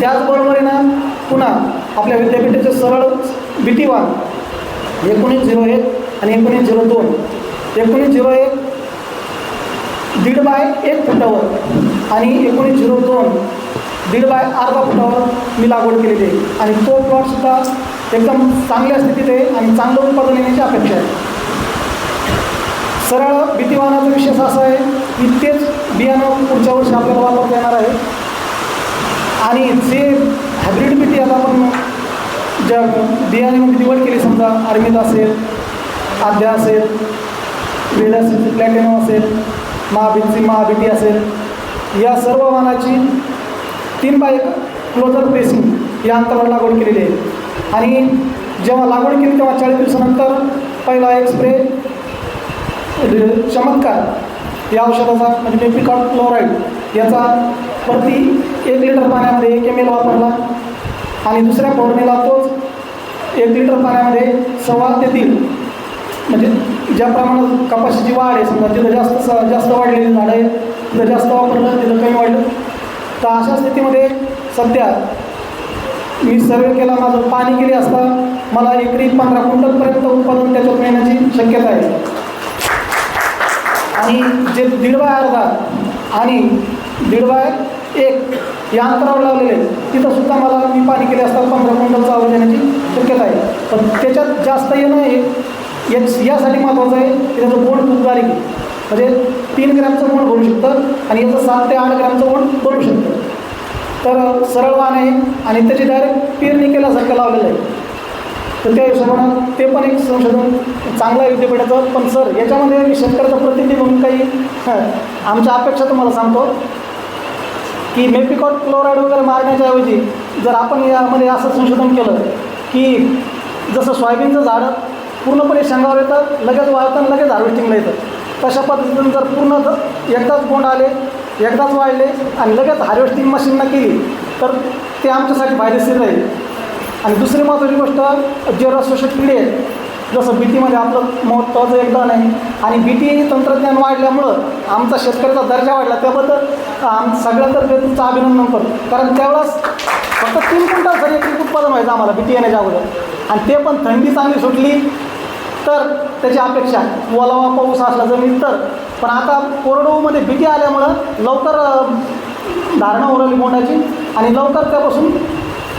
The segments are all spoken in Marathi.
त्याचबरोबर ना पुन्हा आपल्या विद्यापीठाचे सरळ बी टी वान एकोणीस झिरो एक आणि एकोणीस झिरो दोन. एकोणीस झिरो एक दीड बाय एक फुटावर आणि एकोणीस झिरो दोन दीड बाय अर्धा फुटावर मी लागवड केलेली आहे. आणि तो प्लॉटसुद्धा एकदम चांगल्या स्थितीत आहे आणि चांगलं उत्पादन येण्याची अपेक्षा आहे. सरळ भीतीवानाचा विशेष असा आहे की तेच बियाणं पुढच्या वर्षी आपल्याला वापरता येणार आहे. आणि जे हायब्रिड बीटी आता आपण ज्या बियाण्यामध्ये निवड केली समजा अरविंद असेल आद्या असेल वेड असेल प्लॅटिनम असेल महाबीची महाबीटी असेल या सर्व वाहनाची तीन बाय क्लोजर पेसिंग या अंतरावर लागवड केलेली आहे. आणि जेव्हा लागवड केली तेव्हा चाळीस दिवसानंतर पहिला एक स्प्रे चमत्कार या औषधाचा म्हणजे मेपिकॉट क्लोराईड याचा प्रति एक लिटर पाण्यामध्ये एक एम एल वापरला. आणि दुसऱ्या फवारणीला तोच एक लिटर पाण्यामध्ये सव्वा ते तीन म्हणजे ज्या प्रमाणात कपाशीची वाढ आहे समजा तिथं जास्त स जास्त वाढलेली झाडं आहे तिथं जास्त वापरलं तिथं कमी वाढलं. तर अशा स्थितीमध्ये सध्या मी सर्वे केला माझं पाणी गेले असता मला एकरी पंधरा क्विंटलपर्यंत उत्पादन त्याच्यात मिळण्याची शक्यता आहे. आणि जे दीड बाय अर्धा आणि दीड बाय एक या अंतरावर लावलेले आहे, तिथं सुद्धा मला मी पाणी केले असतात पंधरा क्विंटल चावल येण्याची शक्यता आहे. पण त्याच्यात जास्त येणं हे याच यासाठी महत्त्वाचं आहे की त्याचं बोंड खूप बारीक म्हणजे तीन ग्रॅमचं बोंड भरू शकतं आणि याचं सात ते आठ ग्रॅमचं बोंड भरू शकतं. तर सरळ वाण आहे आणि त्याची डायरेक्ट पेरणी केल्यासारखं लावलेलं आहे. तर त्या हिशोबानं ते पण एक संशोधन चांगलं आहे विद्यापीठाचं. पण सर याच्यामध्ये मी शेतकऱ्याचा प्रतिनिधी म्हणून काही आमच्या अपेक्षा तुम्हाला सांगतो की मेपिकॉट क्लोराईड वगैरे मारण्याच्या ऐवजी जर आपण यामध्ये असं संशोधन केलं की जसं सोयाबीनचं झाड पूर्णपणे शेंगावर येतं लगेच वाळतं आणि लगेच हार्वेस्टिंगला येतं. तशा पद्धतीनं जर पूर्ण एकदाच बोंड आले एकदाच वाढले आणि लगेच हार्वेस्टिंग मशीननं केली तर ते आमच्यासाठी फायदेशीर राहील. आणि दुसरी महत्त्वाची गोष्ट जे रसशोषक किडे आहेत जसं बीटीमध्ये म्हणजे आपलं महत्त्वाचं योगदान आहे. आणि बीटी तंत्रज्ञान वाढल्यामुळं आमचा शेतकऱ्याचा दर्जा वाढला. त्याबद्दल आम सगळ्यांतर्फे तुमचं अभिनंदन करतो. कारण त्यावेळेस फक्त तीन क्विंटल सर एक उत्पादन व्हायचं आम्हाला बीटी येण्याच्या अगोदर आणि ते पण थंडी चांगली सुटली तर त्याची अपेक्षा ओलावा पाऊस असला जमीन तर. पण आता कोरडवूमध्ये भीती आल्यामुळं लवकर धारणा उरवली बोंडाची आणि लवकर त्यापासून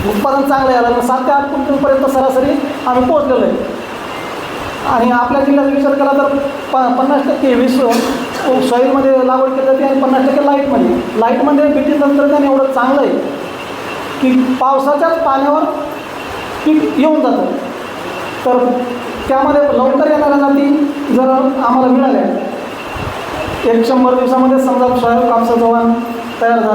उत्पादन चांगलं यायला सात ते आठ क्विंटलपर्यंत सरासरी आम्ही पोहोचलेलो आहे. आणि आपल्या जिल्ह्यात विचार केला तर प पन्नास टक्के वीस सॉईलमध्ये लागवड केली जाते आणि पन्नास टक्के लाईटमध्ये. लाईटमध्ये बीटी तंत्रज्ञान एवढं चांगलं आहे की पावसाच्याच पाण्यावर पीक येऊन जातं. तर त्यामध्ये लवकर येणाऱ्या जाती जर आम्हाला मिळाल्या. एक शंभर दिवसामध्ये समजा सोया कापसाचं जवान तयार झालं.